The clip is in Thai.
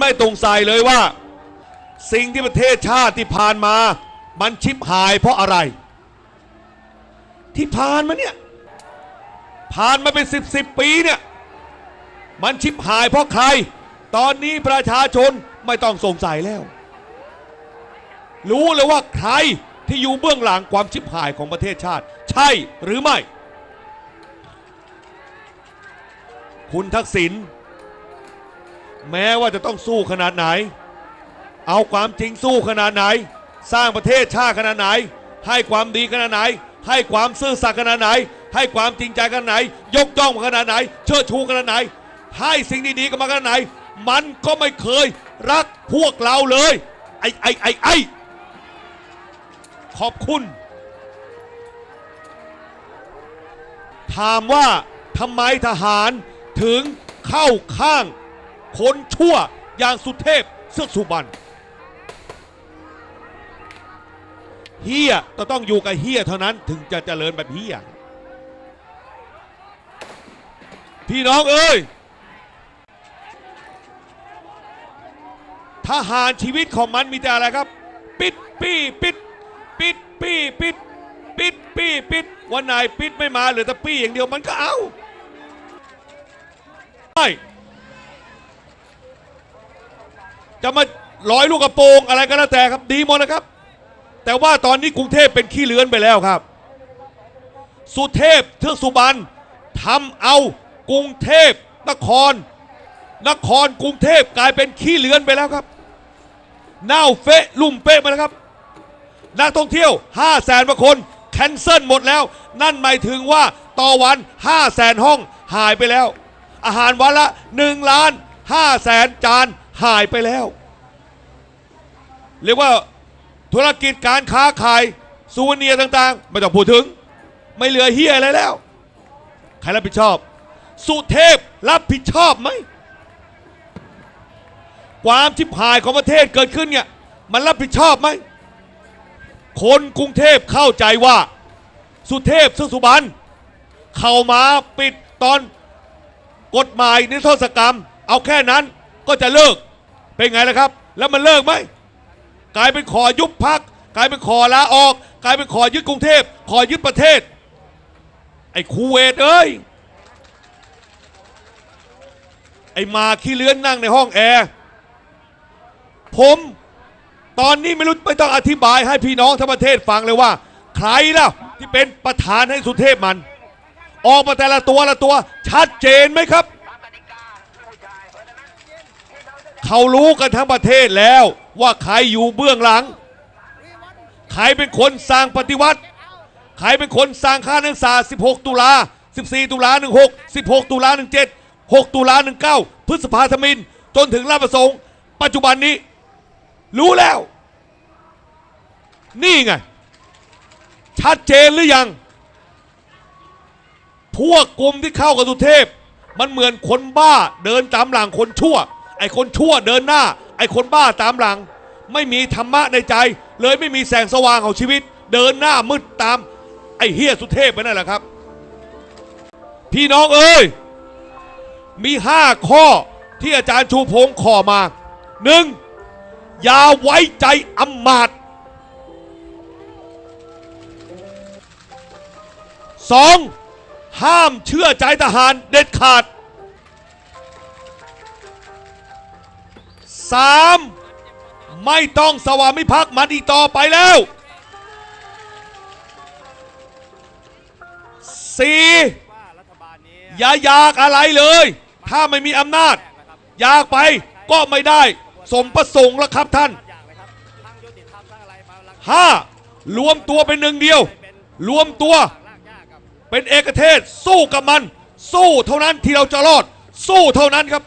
ไม่ตรงใส่เลยว่า สิ่งที่ประเทศชาติที่ผ่านมา มันชิบหายเพราะอะไร ที่ผ่านมาเนี่ย ผ่านมาเป็นสิบสิบปีเนี่ย มันชิบหายเพราะใคร ตอนนี้ประชาชนไม่ต้องสงสัยแล้ว รู้เลยว่าใครที่อยู่เบื้องหลังความชิบหายของประเทศชาติ ใช่หรือไม่ คุณทักษิณ แม้ว่าจะต้องสู้ขนาดไหน เอาความจริงสู้ขนาดไหน สร้างประเทศชาติขนาดไหน ให้ความดีขนาดไหน ให้ความซื่อสัตย์ขนาดไหน ให้ความจริงใจขนาดไหน ยกย่องขนาดไหน เชิดชูขนาดไหน ให้สิ่งดีๆกันมาขนาดไหน มันก็ไม่เคยรักพวกเราเลย ไอ้ไอ้ไอ้ไอ้ขอบคุณ ถามว่าทำไมทหารถึงเข้าข้าง คนชั่วอย่างสุเทพเสื้อสุบรรณเฮียก็ต้องอยู่กับเฮียเท่านั้นถึงจะเจริญแบบเฮียพี่น้องเอ้ยทหารชีวิตของมันมีแต่อะไรครับ ปิดปี้ปิด ปิดปี้ปิด ปิดปี้ปิดวันไหนปิดไม่มาเหลือแต่ปี้อย่างเดียวมันก็เอาใช่ จะมาร้อยลูกกระโปรงอะไรก็แล้วแต่ครับดีหมดนะครับ แต่ว่าตอนนี้กรุงเทพเป็นขี้เลือนไปแล้วครับ สุเทพเทือกสุบรรณทำเอากรุงเทพนคร นครกรุงเทพกลายเป็นขี้เลือนไปแล้วครับเน่าเฟะลุ่มเป๊ะมาแล้วครับ นักท่องเที่ยว5 0 0แสนกว่าคนแคนเซิลหมดแล้ว นั่นหมายถึงว่าต่อวัน5 0 0แสนห้องหายไปแล้ว อาหารวันละ1ล้าน5แสนจาน หายไปแล้ว เรียกว่าธุรกิจการค้าขายซูเวเนียต่างๆ ไม่ต้องพูดถึง ไม่เหลือเฮียอะไรแล้ว ใครรับผิดชอบ สุเทพรับผิดชอบไหม ความชิบหายของประเทศเกิดขึ้นเนี่ย มันรับผิดชอบไหม คนกรุงเทพเข้าใจว่า สุเทพเสือสุบรรณเข้ามาปิดตอนกฎหมายนิรโทษกรรม เอาแค่นั้น ก็จะเลิกเป็นไงล่ะครับ แล้วมันเลิกไหมกลายเป็นขอยุบพักกลายเป็นขอลาออก กลายเป็นขอยึดกรุงเทพขอยึดประเทศ ไอ้คูเวตเอ้ยไอ้มาขี้เลื้อนนั่งในห้องแอร์ผมตอนนี้ไม่รู้ไม่ต้องอธิบายให้พี่น้องทั้งประเทศฟังเลยว่า ใครล่ะที่เป็นประธานให้สุเทพมัน ออกมาแต่ละตัวละตัว ชัดเจนไหมครับ เขารู้กันทั้งประเทศแล้วว่าใครอยู่เบื้องหลัง ใครเป็นคนสร้างปฏิวัติ ใครเป็นคนสร้างค่านักศึกษา 16 ตุลา 14 ตุลา 16 16 ตุลา 17 6 ตุลา 19 พฤษภาธมิน จนถึงราชประสงค์ ปัจจุบันนี้ รู้แล้ว นี่ไง ชัดเจนหรือยัง พวกกลุ่มที่เข้ากับสุเทพ มันเหมือนคนบ้าเดินตามหลังคนชั่ว ไอ้คนชั่วเดินหน้า ไอ้คนบ้าตามหลัง ไม่มีธรรมะในใจ เลยไม่มีแสงสว่างของชีวิต เดินหน้ามืดตาม ไอ้เฮียสุเทพไปนั่นแหละครับ พี่น้องเอ้ยมีห้าข้อที่อาจารย์ชูพงศ์ขอมาหนึ่งอย่าไว้ใจอำมาตย์สองห้ามเชื่อใจทหารเด็ดขาด สามไม่ต้องสวามิภักดิ์มันอีกต่อไปแล้วสี่อย่าอยากอะไรเลย ถ้าไม่มีอำนาจ อยากไปก็ไม่ได้ สมประสงค์แล้วครับท่านอย่างเลยครับทั้งยุติธรรมทั้งอะไรมาลังห้ารวมตัวเป็นหนึ่งเดียว รวมตัวเป็นเอกเทศสู้กับมัน สู้เท่านั้นที่เราจะรอด สู้เท่านั้นครับ